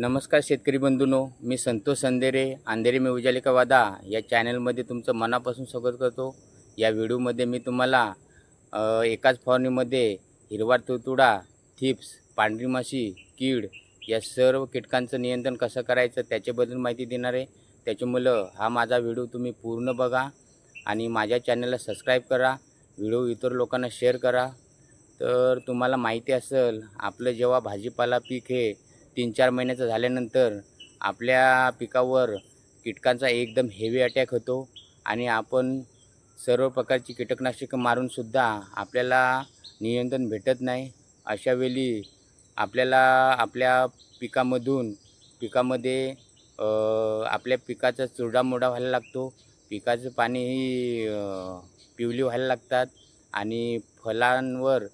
नमस्कार शेतकरी बंधूनो मी संतोष संदेरे अंधेरे मी उजालिका वादा या चॅनलमध्ये तुमचं मनापासून स्वागत करतो. या व्हिडिओमध्ये मी तुम्हाला एकाच फॉर्नीमध्ये हिरवा तुडतुडा थिप्स पांढरी माशी कीड या सर्व कीटकांचं नियंत्रण कसं करायचं त्याच्याबद्दल माहिती देणार आहे. त्याच्यामुळं हा माझा व्हिडिओ तुम्ही पूर्ण बघा आणि माझ्या चॅनलला सबस्क्राईब करा व्हिडिओ इतर लोकांना शेअर करा. तर तुम्हाला माहिती असेल आपलं जेव्हा भाजीपाला पीक हे तीन चार महिन्याचं झाल्यानंतर आपल्या पिकावर कीटकांचा एकदम हेवी अटॅक होतो आणि आपण सर्व प्रकारची कीटकनाशकं मारूनसुद्धा आपल्याला नियंत्रण भेटत नाही. अशा वेळी आपल्याला आपल्या पिकामधून पिकामध्ये आपल्या पिकाचा चुरडामोडा व्हायला लागतो. पिकाचं पाणीही पिवली व्हायला लागतात आणि फळांवर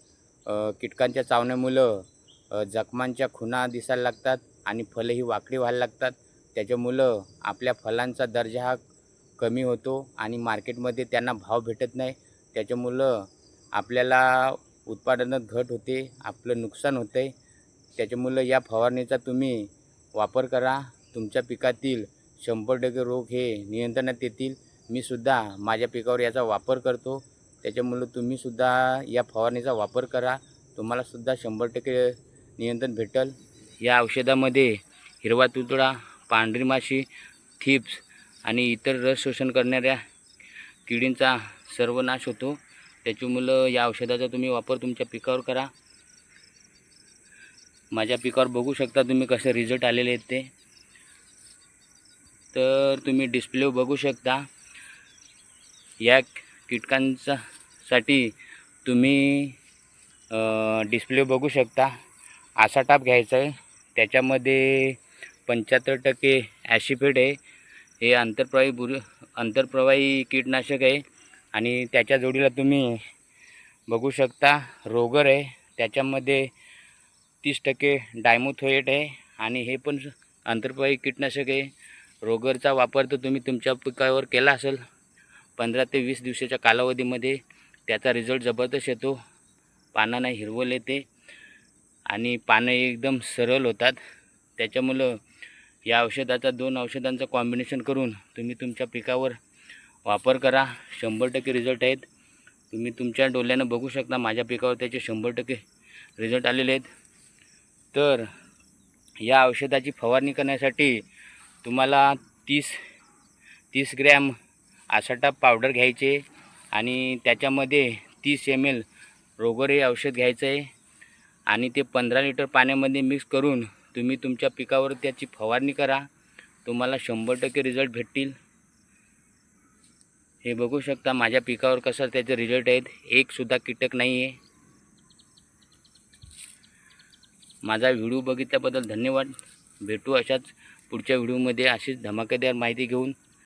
कीटकांच्या चावण्यामुळं जखमांच्या खुणा दिसायला लागतात आणि फलंही वाकडी व्हायला लागतात. त्याच्यामुळं आपल्या फलांचा दर्जा हा कमी होतो आणि मार्केटमध्ये त्यांना भाव भेटत नाही. त्याच्यामुळं आपल्याला उत्पादनात घट होते आपलं नुकसान होतं आहे त्याच्यामुळं या फवारणीचा तुम्ही वापर करा. तुमच्या पिकातील शंभर टक्के रोग हे नियंत्रणात येतील. मी सुद्धा माझ्या पिकावर याचा वापर करतो. त्याच्यामुळं तुम्हीसुद्धा या फवारणीचा वापर करा. तुम्हालासुद्धा शंभर टक्के नियंत्रण भेटेल. या औषधामध्ये हिरवा तुतडा पांढरी माशी थिप्स आणि इतर रस शोषण करणाऱ्या किडींचा सर्वनाश होतो. त्याची मुलं या औषधाचा तुम्ही वापर तुमच्या पिकावर करा. माझ्या पिकावर बघू शकता तुम्ही कसे रिझल्ट आलेले आहेत ते. तर तुम्ही डिस्प्ले बघू शकता. या कीटकांचा साठी तुम्ही डिस्प्ले बघू शकता. असा टाप घ्यायचा आहे. त्याच्यामध्ये पंच्याहत्तर टक्के ॲशिफेट आहे. हे आंतरप्रवाही बुर आंतरप्रवाही कीटनाशक आहे. आणि त्याच्या जोडीला तुम्ही बघू शकता रोगर आहे. त्याच्यामध्ये तीस टक्के डायमोथोएट आहे. आणि हे पण आंतरप्रवाही कीटनाशक आहे. रोगरचा वापर तर तुम्ही तुमच्या पिकावर केला असेल. पंधरा ते वीस दिवसाच्या कालावधीमध्ये त्याचा रिझल्ट जबरदस्त येतो. पानांना हिरवल येते. आणि पानं एकदम सरळ होतात. त्याच्यामुळं या औषधाचा दोन औषधांचं कॉम्बिनेशन करून तुम्ही तुमच्या पिकावर वापर करा. शंभर टक्के रिझल्ट आहेत. तुम्ही तुमच्या डोळ्यानं बघू शकता माझ्या पिकावर त्याचे शंभर टक्के रिझल्ट आलेले आहेत. तर या औषधाची फवारणी करण्यासाठी तुम्हाला तीस तीस ग्रॅम आसाटा पावडर घ्यायचे आणि त्याच्यामध्ये तीस एम एल रोगर हे औषध घ्यायचं आहे. आणि ते पंधरा लिटर पाण्यामध्ये मिक्स करून तुम्ही तुमच्या पिकावर त्याची फवारणी करा. तुम्हाला शंभर टक्के रिझल्ट भेटतील. हे बघू शकता माझ्या पिकावर कसं त्याचे रिझल्ट आहेत. एकसुद्धा कीटक नाही आहे माझा व्हिडिओ बघितल्याबद्दल धन्यवाद. भेटू अशाच पुढच्या व्हिडिओमध्ये अशीच धमाकेदार माहिती घेऊन.